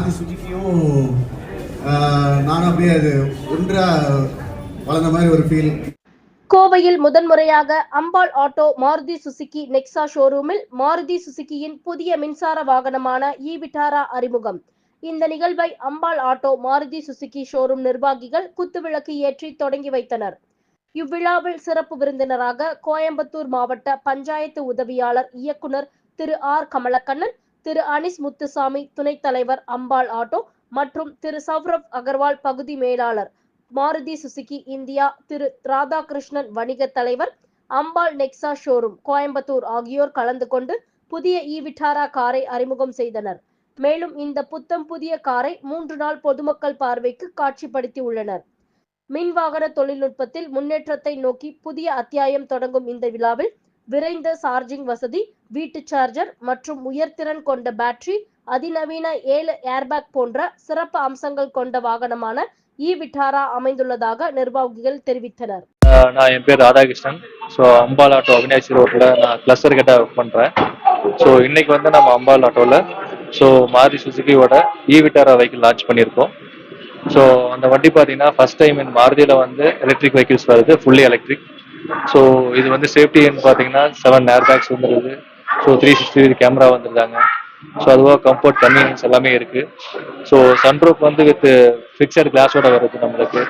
மாற்றி சுஜிக்கியும் நானும் அப்படியே அது ஒன்றா வளர்ந்த மாதிரி ஒரு ஃபீல் கோவையில் முதன்முறையாக Ambal auto Maruti Suzuki Nexa ஷோரூமில் மாருதி சுசுகியின் புதிய மின்சார வாகனமான இ விட்டாரா அறிமுகம். இந்த நிகழ்வை Ambal auto Maruti Suzuki showroom நிர்வாகிகள் குத்துவிளக்கு ஏற்றி தொடங்கி வைத்தனர். இவ்விழாவில் சிறப்பு விருந்தினராக கோயம்புத்தூர் மாவட்ட பஞ்சாயத்து உதவியாளர் இயக்குனர் திரு ஆர் கமலக்கண்ணன் திரு அனிஸ் முத்துசாமி துணைத் தலைவர் அம்பாள் ஆட்டோ மற்றும் திரு சௌரவ் அகர்வால் பகுதி மேலாளர் மாருதி சுசுகி இந்தியா திரு ராதாகிருஷ்ணன் வணிக தலைவர் அம்பாள் நெக்ஸா ஷோரூம் கோயம்புத்தூர் ஆகியோர் கலந்து கொண்டு புதிய இ விட்டாரா காரை அறிமுகம் செய்தனர். மேலும் இந்த புத்தம் புதிய காரை மூன்று நாள் பொதுமக்கள் பார்வைக்கு காட்சிப்படுத்தி உள்ளனர். மின் வாகன தொழில்நுட்பத்தில் முன்னேற்றத்தை நோக்கி புதிய அத்தியாயம் தொடங்கும் இந்த விழாவில் விரைந்த சார்ஜிங் வசதி வீட்டு சார்ஜர் மற்றும் உயர்திறன் கொண்ட பேட்டரி அதிநவீன ஏழு ஏர்பேக் போன்ற சிறப்பு அம்சங்கள் கொண்ட வாகனமான இ விட்டாரா அமைந்துள்ளதாக நிர்வாகிகள் தெரிவித்தனர். நான் என் பேர் ராதாகிருஷ்ணன். ஸோ அம்பாள் ஆட்டோ அவினாசி ரோட்டில் நான் கிளஸ்டர் கிட்ட ஒர்க் பண்ணுறேன் ஸோ இன்னைக்கு வந்து நம்ம அம்பாள் ஆட்டோவில் ஸோ மாருதி சுசுகியோட இ விட்டாரா வெஹிக்கிள் லான்ச் பண்ணியிருக்கோம். ஸோ அந்த வண்டி பார்த்தீங்கன்னா ஃபர்ஸ்ட் டைம் என் மாருதியில் வந்து எலக்ட்ரிக் வெஹிக்கிள்ஸ் வருது ஃபுல்லி எலக்ட்ரிக் ஸோ இது வந்து சேஃப்டின்னு பார்த்தீங்கன்னா செவன் ஏர் பேக்ஸ் வந்துருது. ஸோ த்ரீ சிக்ஸ்டி கேமரா வந்துருந்தாங்க ஸோ அதுவாக கம்ஃபர்ட் கன்வீனியன்ஸ் எல்லாமே இருக்குது ஸோ சன்ரூப் வந்து வித் ஃபிக்சட் கிளாஸோட வருது நம்மளுக்கு.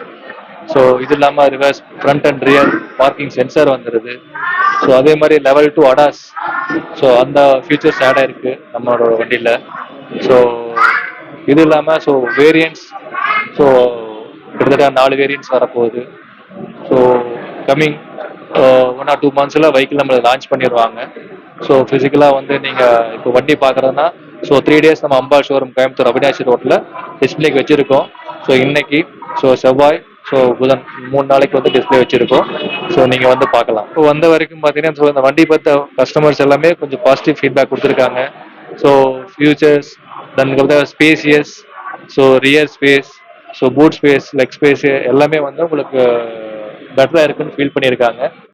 ஸோ இது இல்லாமல் reverse front and rear parking sensor வந்துடுது ஸோ அதே மாதிரி லெவல் டூ அடாஸ் ஸோ அந்த ஃபீச்சர்ஸ் ஆட் ஆயிருக்கு நம்மளோட வண்டியில். ஸோ இது இல்லாமல் ஸோ வேரியன்ட்ஸ் ஸோ கிட்டத்தட்ட நாலு வேரியன்ட்ஸ் வரப்போகுது. So coming one or two மந்த்ஸில் vehicle நம்மளை லான்ச் பண்ணிடுவாங்க ஸோ ஃபிசிக்கலாக வந்து நீங்கள் இப்போ வண்டி பார்க்குறதுனா ஸோ த்ரீ டேஸ் நம்ம அம்பா ஷோரூம் கோயம்புத்தூர் அவினாசி ரோட்டில் டிஸ்பிளேக்கு வச்சுருக்கோம். ஸோ இன்னைக்கு ஸோ செவ்வாய் ஸோ புதன் மூணு நாளைக்கு வந்து டிஸ்பிளே வச்சுருக்கோம். ஸோ நீங்கள் வந்து பார்க்கலாம். இப்போ வந்த வரைக்கும் பார்த்தீங்கன்னா ஸோ இந்த வண்டி பார்த்த கஸ்டமர்ஸ் எல்லாமே கொஞ்சம் பாசிட்டிவ் ஃபீட்பேக் கொடுத்துருக்காங்க. So features then spacious so rear space so boot space leg space எல்லாமே வந்து உங்களுக்கு பெட்டராக இருக்குன்னு ஃபீல் பண்ணியிருக்காங்க